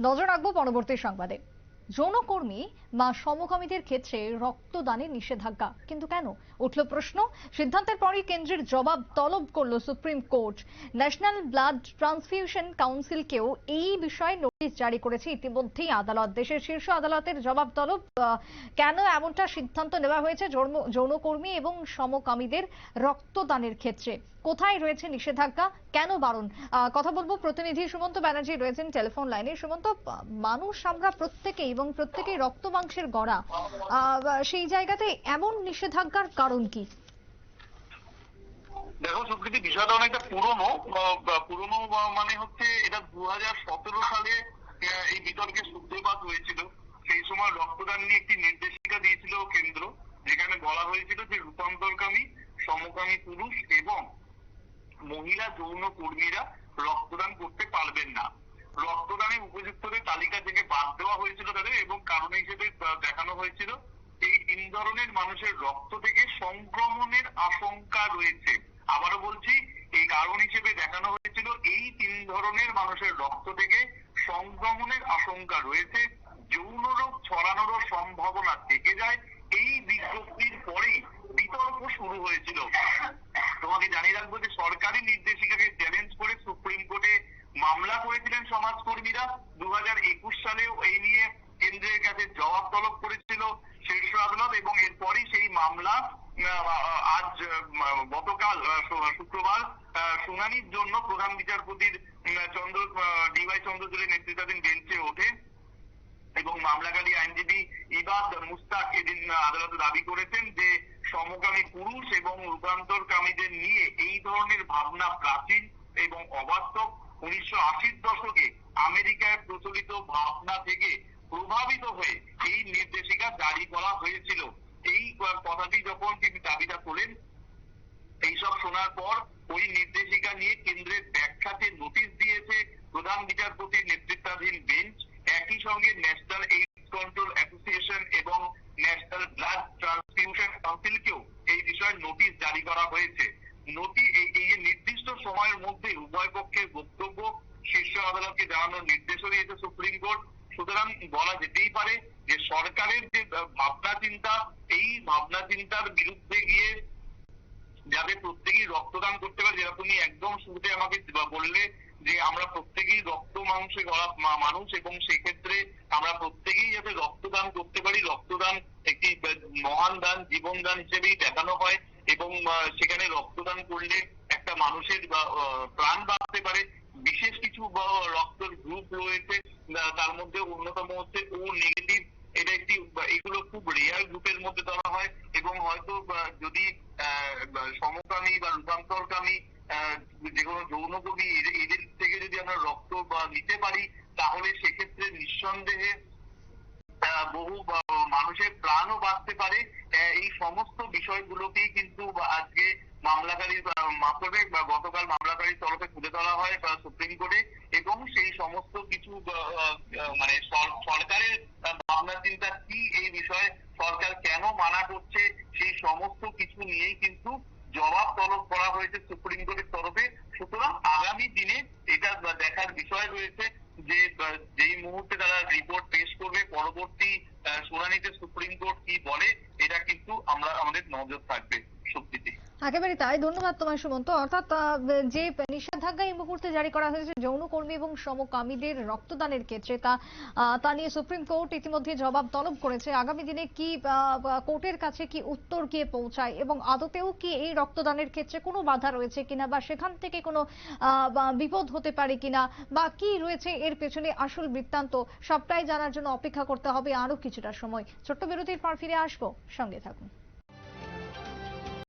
নজর রাখব পরবর্তী সংবাদে। যৌনকর্মী বা সমকামীদের ক্ষেত্রে রক্তদানের নিষেধাজ্ঞা। কিন্তু কেন? উঠল প্রশ্ন। সিদ্ধান্তের পরই কেন্দ্রের জবাব তলব করল supreme court. National blood transfusion কাউন্সিলকেও এই বিষয়ে নোটিশ জারি করেছে ইতিমধ্যেই আদালত। দেশের শীর্ষ আদালতের জবাব তলব। কেন এমনটা সিদ্ধান্ত নেওয়া হয়েছে? যৌনকর্মী এবং সমকামীদের রক্তদানের ক্ষেত্রে। কোথায় রয়েছে নিষেধাজ্ঞা? কেন বারণ? কথা বলব প্রতিনিধি সুমন্ত ব্যানার্জি রয়েছেন টেলিফোন লাইনে সুমন্ত, মানুষ আমরা প্রত্যেকেই এবং প্রত্যেকেই রক্ত মাংসের গড়া। সেই জায়গাতে এমন নিষেধাজ্ঞার কারণ কি? দেখো সুপ্রীতি বিষয়টা অনেকটা পুরনো? পুরনো মানে হচ্ছে এটা দু সতেরো সালে এই বিতর্কের সূত্রপাত হয়েছিল। সেই সময় রক্তদান নিয়ে একটি নির্দেশিকা দিয়েছিল কেন্দ্র, যেখানে বলা হয়েছিল যে রূপান্তরকামী, সমকামী পুরুষ এবং মহিলা, যৌন কর্মীরা রক্তদান করতে পারবেন না। রক্তদানের উপযুক্তদের তালিকা থেকে বাদ দেওয়া হয়েছিল তাদের এবং কারণ হিসেবে দেখানো হয়েছিল। এই তিন ধরনের মানুষের রক্ত থেকে সংক্রমণের আশঙ্কা রয়েছে। আবারও বলছি, এই কারণ হিসেবে দেখানো হয়েছিল, এই তিন ধরনের মানুষের রক্ত থেকে সংক্রমণের আশঙ্কা রয়েছে। যৌন রোগ ছড়ানোরও সম্ভাবনা থেকে যায়। এই বিজ্ঞপ্তির পরেই বিতর্ক শুরু হয়েছিল তোমাকে জানিয়ে রাখব যে সরকারি নির্দেশিকাকে চ্যালেঞ্জ করে সুপ্রিম কোর্টে মামলা করেছিলেন সমাজকর্মীরা দু হাজার একুশ সালেও এই নিয়ে কেন্দ্রের কাছে জবাব তলব করেছিল শীর্ষ আদালত এবং এরপরই সেই মামলা আহ, আজ আহ, গতকাল শুক্রবার শুনানির জন্য প্রধান বিচারপতির চন্দ্র ডিওয়াই চন্দ্রচূড়ের নেতৃত্বাধীন বেঞ্চে ওঠে এবং মামলাকারী আইনজীবী ইবাদ মুস্তাক এদিন আদালতে দাবি করেছেন যে সমকামী পুরুষ এবং রূপান্তরকামীদের নিয়ে এই ধরনের ভাবনা প্রাচীন এবং অবাস্তব। উনিশশো আশির দশকে আমেরিকায় প্রচলিত ভাবনা থেকে প্রভাবিত হয়ে এই নির্দেশিকা জারি করা হয়েছিল। এই কথাটি যখন তিনি দাবিটা তোলেন এইসব শোনার পর ওই নির্দেশিকা নিয়ে কেন্দ্রের ব্যাখ্যাতে নোটিশ দিয়েছে প্রধান বিচারপতির নেতৃত্বাধীন বেঞ্চ। একই সঙ্গে ন্যাশনাল এইডস কন্ট্রোল অ্যাসোসিয়েশন এবং ন্যাশনাল ব্লাড ট্রান্সফিউশন কাউন্সিলকেও এই বিষয়ে নোটিশ জারি করা হয়েছে। এই এই যে নির্দিষ্ট সময়ের মধ্যে উভয় পক্ষের বক্তব্য শীর্ষ আদালতকে জানানোর নির্দেশও দিয়েছে সুপ্রিম কোর্ট। সুতরাং বলা যেতেই পারে যে সরকারের যে ভাবনা চিন্তা, এই ভাবনা চিন্তার বিরুদ্ধে গিয়ে যাতে প্রত্যেকেই রক্তদান করতে পারে যেটা তুমি একদম শুরুতে আমাকে বললে যে আমরা প্রত্যেকেই রক্ত মাংসে গড়া মানুষ এবং সেক্ষেত্রে আমরা প্রত্যেকেই যাতে রক্তদান করতে পারি, রক্তদান একটি মহান দান, জীবন দান হিসেবেই দেখানো হয় এবং সেখানে রক্তদান করলে একটা মানুষের প্রাণ বাঁচতে পারে। বিশেষ কিছু রক্তের গ্রুপ রয়েছে তার মধ্যে অন্যতম হচ্ছে ও, নেগেটিভ এটা একটি এগুলো খুব রেয়ার গ্রুপের মধ্যে ধরা হয় এবং হয়তো যদি সমকামী বা রূপান্তরকামী যে কোনো যৌনকর্মী এদের- থেকে যদি আমরা রক্ত বা নিতে পারি, তাহলে সেক্ষেত্রে নিঃসন্দেহে বহু মানুষের প্রাণও বাঁচতে পারে। এই সমস্ত বিষয়গুলোকেই কিন্তু আজকে মামলাকারীর করবে বা গতকাল মামলাকারীর তরফে তুলে ধরা হয়, বা সুপ্রিম কোর্টে। এবং সেই সমস্ত কিছু মানে সরকারের ভাবনা চিন্তা কি এই বিষয়ে সরকার কেন মানা করছে, সেই সমস্ত কিছু নিয়েই কিন্তু জবাব তলব করা হয়েছে সুপ্রিম কোর্টের তরফে। সুতরাং আগামী দিনে এটা দেখার বিষয় রয়েছে যে যেই মুহূর্তে তারা রিপোর্ট পেশ করবে, পরবর্তী শুনানিতে সুপ্রিম কোর্ট কি বলে, এটা কিন্তু আমরা, আমাদের নজর থাকবে। একেবারে তাই, ধন্যবাদ তোমায় সুমন্ত। অর্থাৎ যে নিষেধাজ্ঞা এই মুহূর্তে জারি করা হয়েছে যৌনকর্মী এবং সমকামীদের রক্তদানের ক্ষেত্রে তা তা নিয়ে সুপ্রিম কোর্ট ইতিমধ্যে জবাব তলব করেছে। আগামী দিনে কি কোর্টের কাছে কি উত্তর গিয়ে পৌঁছায় এবং আদতেও কি এই রক্তদানের ক্ষেত্রে কোনো বাধা রয়েছে কিনা বা সেখান থেকে কোনো বিপদ হতে পারে কিনা বা কি রয়েছে এর পেছনে আসল বৃত্তান্ত, সবটাই জানার জন্য অপেক্ষা করতে হবে আরও কিছুটা সময়। ছোট্ট বিরতির পর ফিরে আসব। সঙ্গে থাকুন।